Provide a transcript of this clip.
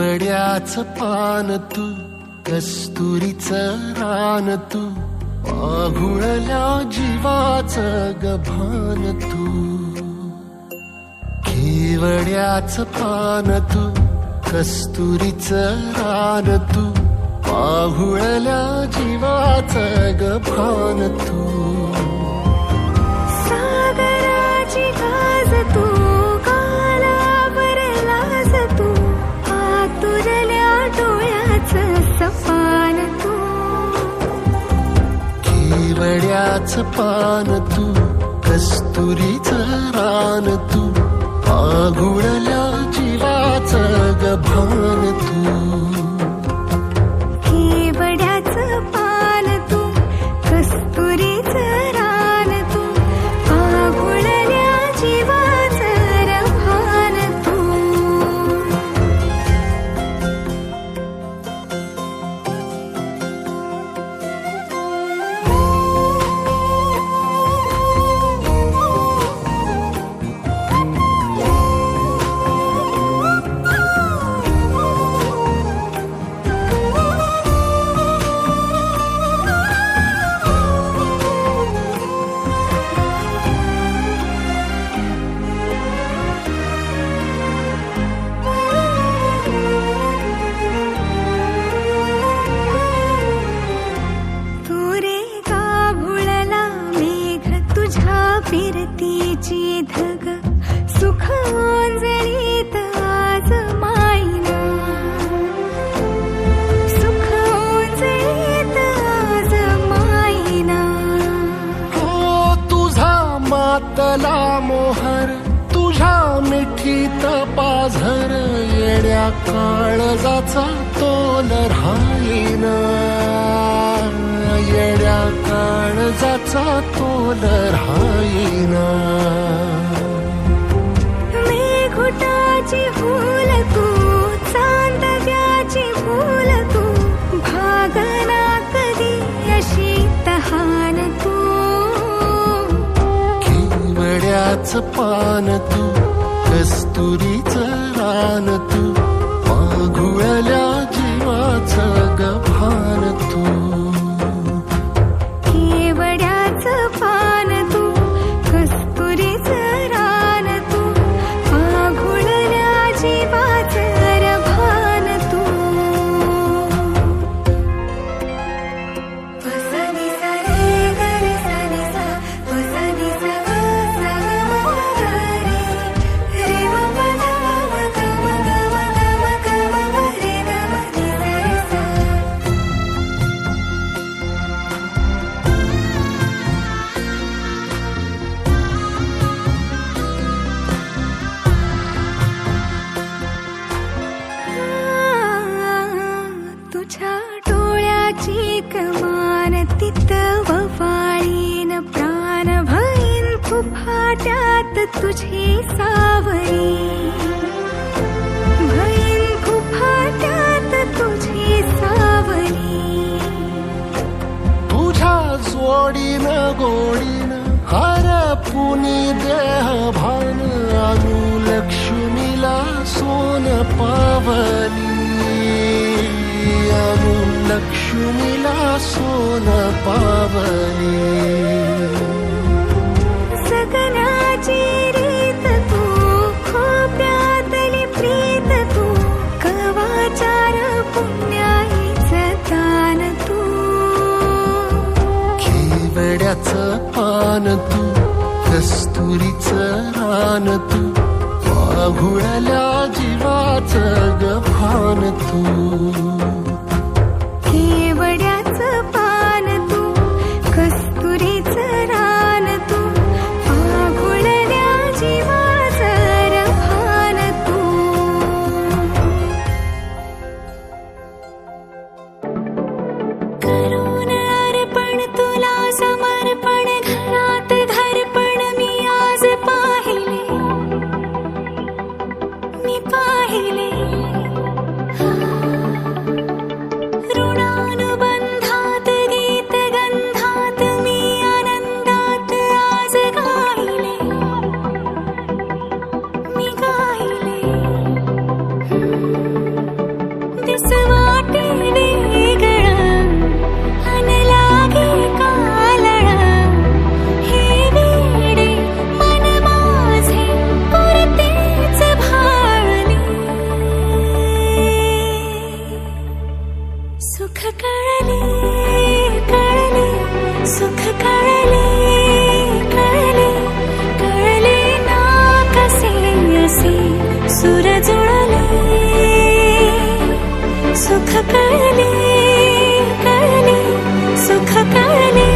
केवड्याच पान तू कस्तुरीच रान तू आघुळल्या जीवाच गभान तू. केवड्याच पान तू कस्तुरीच रान तू पाहुळल्या जीवाच गभान तू. कड्याच पान तू कस्तुरीच रान तू आघुळल्या जीवाच गभान तू. फिरतीची धग सुख ओंजळीत आज मायना. सुख ओंजळीत आज मायना. हो तुझा मातला मोहर तुझ्या मिठीत पाझर येड्या काळजाचा तोल राहीना. येड्या काळजाचा तोल राहीना. फूल तू चांदव्याची फूल तू भागना कधी अशी तहान तू? केवड्याच पान तू कस्तुरीच रान तू माघुळल्या जीवाच गभान तुझी सावरी. भईन फुफाट्यात तुझी सावरी. तुझ्या जोडीन गोडीन हर पुनी देह भान अनु लक्ष्मीला सोन पावन. कस्तुरीच रान तू वाघुळल्या जीवाच गफान तू. सुखकणे सुखकणे